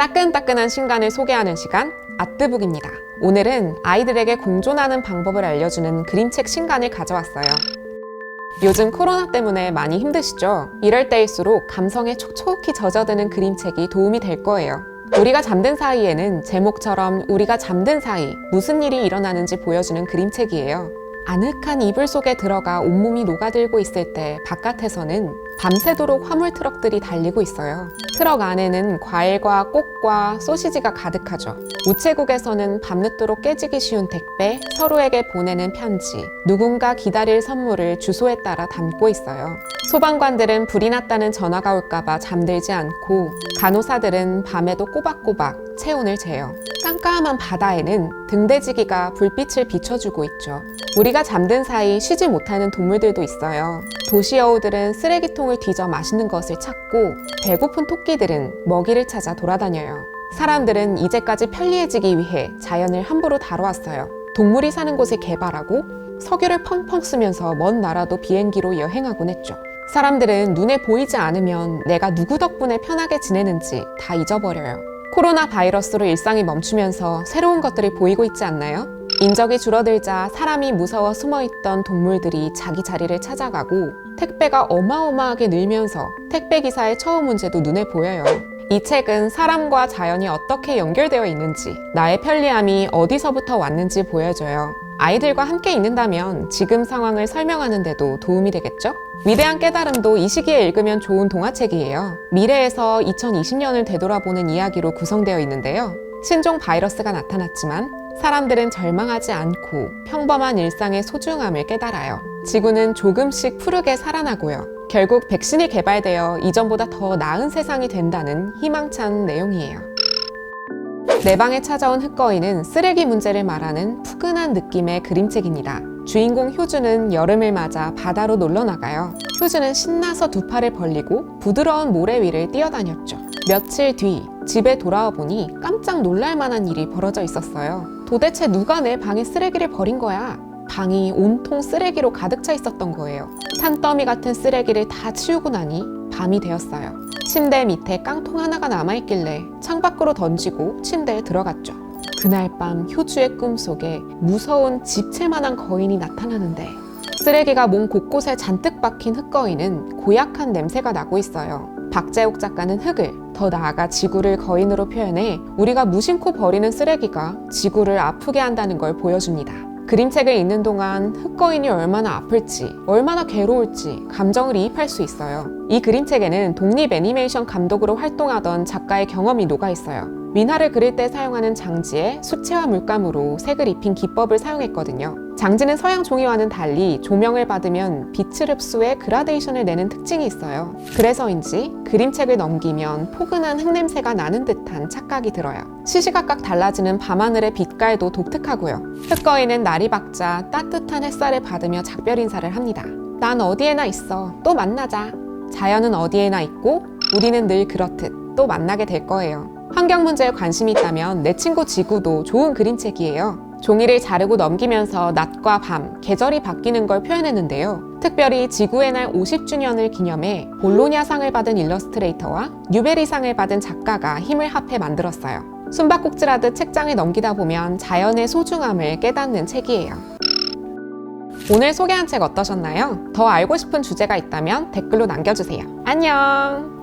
따끈따끈한 신간을 소개하는 시간 아뜨북입니다. 오늘은 아이들에게 공존하는 방법을 알려주는 그림책 신간을 가져왔어요. 요즘 코로나 때문에 많이 힘드시죠? 이럴 때일수록 감성에 촉촉히 젖어드는 그림책이 도움이 될 거예요. 우리가 잠든 사이에는 제목처럼 우리가 잠든 사이 무슨 일이 일어나는지 보여주는 그림책이에요. 아늑한 이불 속에 들어가 온몸이 녹아들고 있을 때 바깥에서는 밤새도록 화물 트럭들이 달리고 있어요. 트럭 안에는 과일과 꽃과 소시지가 가득하죠. 우체국에서는 밤늦도록 깨지기 쉬운 택배, 서로에게 보내는 편지, 누군가 기다릴 선물을 주소에 따라 담고 있어요. 소방관들은 불이 났다는 전화가 올까봐 잠들지 않고 간호사들은 밤에도 꼬박꼬박 체온을 재요. 깜깜한 바다에는 등대지기가 불빛을 비춰주고 있죠. 우리가 잠든 사이 쉬지 못하는 동물들도 있어요. 도시 여우들은 쓰레기통을 뒤져 맛있는 것을 찾고 배고픈 토끼들은 먹이를 찾아 돌아다녀요. 사람들은 이제까지 편리해지기 위해 자연을 함부로 다뤄왔어요. 동물이 사는 곳을 개발하고 석유를 펑펑 쓰면서 먼 나라도 비행기로 여행하곤 했죠. 사람들은 눈에 보이지 않으면 내가 누구 덕분에 편하게 지내는지 다 잊어버려요. 코로나 바이러스로 일상이 멈추면서 새로운 것들이 보이고 있지 않나요? 인적이 줄어들자 사람이 무서워 숨어있던 동물들이 자기 자리를 찾아가고 택배가 어마어마하게 늘면서 택배 기사의 처우 문제도 눈에 보여요. 이 책은 사람과 자연이 어떻게 연결되어 있는지, 나의 편리함이 어디서부터 왔는지 보여줘요. 아이들과 함께 읽는다면 지금 상황을 설명하는데도 도움이 되겠죠? 위대한 깨달음도 이 시기에 읽으면 좋은 동화책이에요. 미래에서 2020년을 되돌아보는 이야기로 구성되어 있는데요. 신종 바이러스가 나타났지만 사람들은 절망하지 않고 평범한 일상의 소중함을 깨달아요. 지구는 조금씩 푸르게 살아나고요. 결국 백신이 개발되어 이전보다 더 나은 세상이 된다는 희망찬 내용이에요. 내 방에 찾아온 흑거인은 쓰레기 문제를 말하는 푸근한 느낌의 그림책입니다. 주인공 효주는 여름을 맞아 바다로 놀러 나가요. 효주는 신나서 두 팔을 벌리고 부드러운 모래 위를 뛰어다녔죠. 며칠 뒤 집에 돌아와 보니 깜짝 놀랄 만한 일이 벌어져 있었어요. 도대체 누가 내 방에 쓰레기를 버린 거야? 방이 온통 쓰레기로 가득 차 있었던 거예요. 산더미 같은 쓰레기를 다 치우고 나니 밤이 되었어요. 침대 밑에 깡통 하나가 남아있길래 창밖으로 던지고 침대에 들어갔죠. 그날 밤 효주의 꿈속에 무서운 집채만한 거인이 나타나는데 쓰레기가 몸 곳곳에 잔뜩 박힌 흙거인은 고약한 냄새가 나고 있어요. 박재옥 작가는 흙을, 더 나아가 지구를 거인으로 표현해 우리가 무심코 버리는 쓰레기가 지구를 아프게 한다는 걸 보여줍니다. 그림책을 읽는 동안 흙거인이 얼마나 아플지, 얼마나 괴로울지 감정을 이입할 수 있어요. 이 그림책에는 독립 애니메이션 감독으로 활동하던 작가의 경험이 녹아 있어요. 민화를 그릴 때 사용하는 장지에 수채화 물감으로 색을 입힌 기법을 사용했거든요. 장지는 서양 종이와는 달리 조명을 받으면 빛을 흡수해 그라데이션을 내는 특징이 있어요. 그래서인지 그림책을 넘기면 포근한 흙냄새가 나는 듯한 착각이 들어요. 시시각각 달라지는 밤하늘의 빛깔도 독특하고요. 흙거인은 날이 밝자 따뜻한 햇살을 받으며 작별 인사를 합니다. 난 어디에나 있어. 또 만나자. 자연은 어디에나 있고 우리는 늘 그렇듯 또 만나게 될 거예요. 환경 문제에 관심이 있다면 내 친구 지구도 좋은 그림책이에요. 종이를 자르고 넘기면서 낮과 밤, 계절이 바뀌는 걸 표현했는데요. 특별히 지구의 날 50주년을 기념해 볼로냐상을 받은 일러스트레이터와 뉴베리상을 받은 작가가 힘을 합해 만들었어요. 숨바꼭질하듯 책장을 넘기다 보면 자연의 소중함을 깨닫는 책이에요. 오늘 소개한 책 어떠셨나요? 더 알고 싶은 주제가 있다면 댓글로 남겨주세요. 안녕!